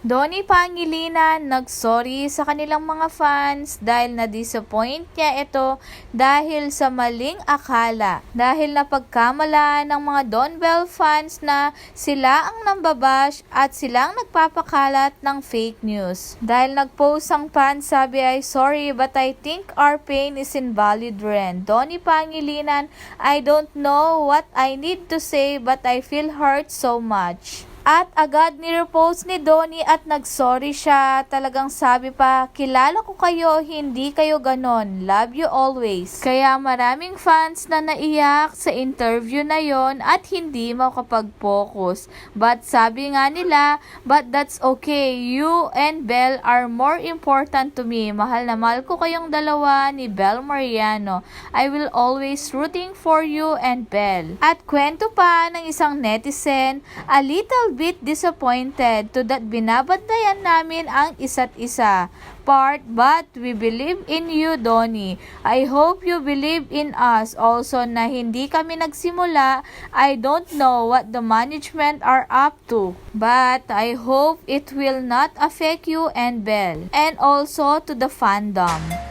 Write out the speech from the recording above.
Donnie Pangilinan nagsorry sa kanilang mga fans dahil na-disappoint niya ito dahil sa maling akala. Dahil napagkamala ng mga Don Bell fans na sila ang nambabash at sila ang nagpapakalat ng fake news. Dahil nagpost ang fan sabi ay sorry but I think our pain is invalid rin. Donnie Pangilinan, I don't know what I need to say but I feel hurt so much. At agad nirepost ni Donnie at nagsorry siya. Talagang sabi pa, kilala ko kayo, hindi kayo ganon. Love you always. Kaya maraming fans na naiyak sa interview na yon at hindi makapag-focus. But sabi nga nila, but that's okay. You and Belle are more important to me. Mahal na mahal ko kayong dalawa ni Belle Mariano. I will always rooting for you and Belle. At kwento pa ng isang netizen, a little bit disappointed to that binabadayan namin ang isa't isa part but we believe in you Donnie. I hope you believe in us also na hindi kami nagsimula. I don't know what the management are up to but I hope it will not affect you and Belle and also to the fandom.